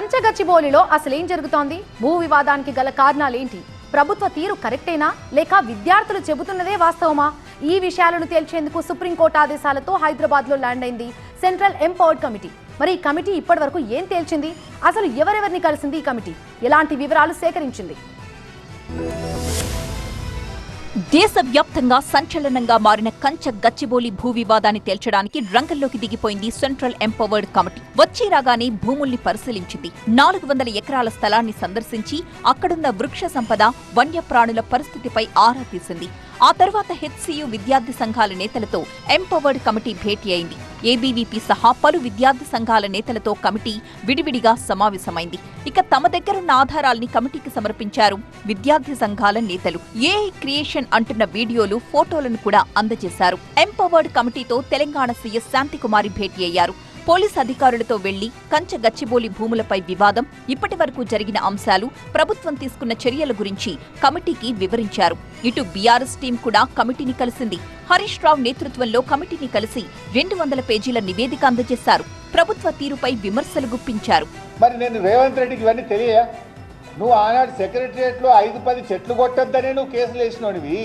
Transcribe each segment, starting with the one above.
కంచగచ్చిబౌలిలో అసలేం జరుగుతోంది? భూ వివాదానికి గల కారణాలేంటి? ప్రభుత్వ తీరు కరెక్టేనా? లేక విద్యార్థులు చెబుతున్నదే వాస్తవమా? ఈ విషయాలను తేల్చేందుకు సుప్రీంకోర్టు ఆదేశాలతో హైదరాబాద్లో ల్యాండ్ అయింది సెంట్రల్ ఎంపవర్డ్ కమిటీ. మరి ఈ కమిటీ ఇప్పటి వరకు ఏం తేల్చింది? అసలు ఎవరెవరిని కలిసింది ఈ కమిటీ? ఎలాంటి వివరాలు సేకరించింది? దేశవ్యాప్తంగా సంచలనంగా మారిన కంచ గచ్చిబోలి భూ వివాదాన్ని తేల్చడానికి రంగంలోకి దిగిపోయింది సెంట్రల్ ఎంపవర్డ్ కమిటీ. వచ్చి రాగానే భూముల్ని పరిశీలించింది. నాలుగు వందల ఎకరాల స్థలాన్ని సందర్శించి అక్కడున్న వృక్ష సంపద వన్యప్రాణుల పరిస్థితిపై ఆరా తీసింది. ఆ తర్వాత హెచ్సియు విద్యార్థి సంఘాల నేతలతో ఎంపవర్డ్ కమిటీ భేటీ అయింది. ఏబీవీపీ సహా పలు విద్యార్థి సంఘాల నేతలతో కమిటీ విడివిడిగా సమావేశమైంది. ఇక తమ దగ్గరున్న ఆధారాల్ని కమిటీకి సమర్పించారు విద్యార్థి సంఘాల నేతలు. ఏఐ క్రియేషన్ అంటున్న వీడియోలు ఫోటోలను కూడా అందజేశారు. ఎంపవర్డ్ కమిటీతో తెలంగాణ సీఎస్ శాంతికుమారి భేటీ అయ్యారు. పోలీస్ అధికారులతో వెళ్ళి కంచె గచ్చిబోలి భూములపై వివాదం ఇప్పటి వరకు జరిగిన అంశాలు ప్రభుత్వం తీసుకున్న చర్యల గురించి కమిటీకి వివరించారు. ఇటు బీఆర్ఎస్ టీం కూడా కమిటీని కలిసింది. హరీష్ రావు నేతృత్వంలో కమిటీని కలిసి రెండు వందల పేజీల నివేదిక అందజేశారు. ప్రభుత్వ తీరుపై విమర్శలు గుప్పించారు. మరి నేను రేవంత్ రెడ్డికి ఇవన్నీ తెలియ నువ్వు ఆనాడు సెక్రటరియట్లో ఐదు పది చెట్లు కొట్టొద్దనే నువ్వు కేసులు వేసినోడివి.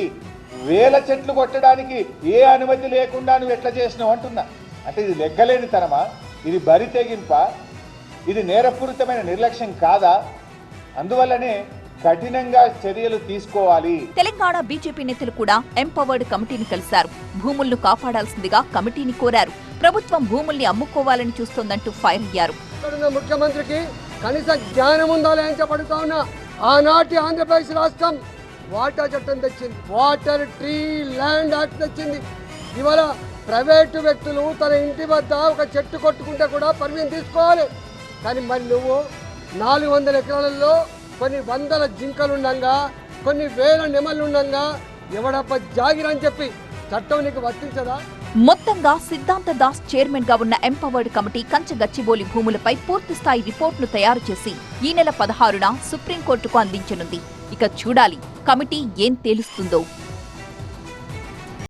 వేల చెట్లు కొట్టడానికి ఏ అనుమతి లేకుండా నువ్వు ఎట్లా చేసినావు అంటున్నా. అంటే ఇది లెక్కలేని తనమా ఇది బరి తెగింప? ఇది నేరపూరితమైన నిర్లక్ష్యం కాదా? అందువల్లనే కఠినంగా చర్యలు తీసుకోవాలి. తెలంగాణ బీజేపీ నేతలు కూడా ఎంపవర్డ్ కమిటీని కలిశారు. భూములను కాపాడాల్సిందిగా కమిటీని కోరారు. ప్రభుత్వం భూముల్ని అమ్ముకోవాలని చూస్తోందంటూ ఫైర్ అయ్యారు. ముఖ్యమంత్రికి కనీస జ్ఞానం ఉందా అని చెప్పడుతా ఉన్నా ఆనాటి ఆంధ్రప్రదేశ్ రాష్ట్రం వాటర్ చట్టం తెచ్చింది. వాటర్ ట్రీ ల్యాండ్ యాక్ట్ తెచ్చింది. ఇవాళ ప్రైవేటు వ్యక్తులు తన ఇంటి వద్ద ఒక చెట్టు కొట్టుకుంటే కూడా పర్మిషన్ తీసుకోవాలి. కానీ మరి నువ్వు నాలుగు వందల ఎకరాలలో కొన్ని వందల జింకలుండగా కొన్ని వేల నెమలుండగా ఎవడప్ప జాగిరని చెప్పి చట్టం నీకు వర్తించదా? మొత్తంగా సిద్ధాంత దాస్ చైర్మన్గా ఉన్న ఎంపవర్డ్ కమిటీ కంచగచ్చిబోలి భూములపై పూర్తి స్థాయి రిపోర్టును తయారు చేసి ఈ నెల పదహారున సుప్రీంకోర్టుకు అందించనుంది. ఇక చూడాలి కమిటీ ఏం తేలుస్తుందో.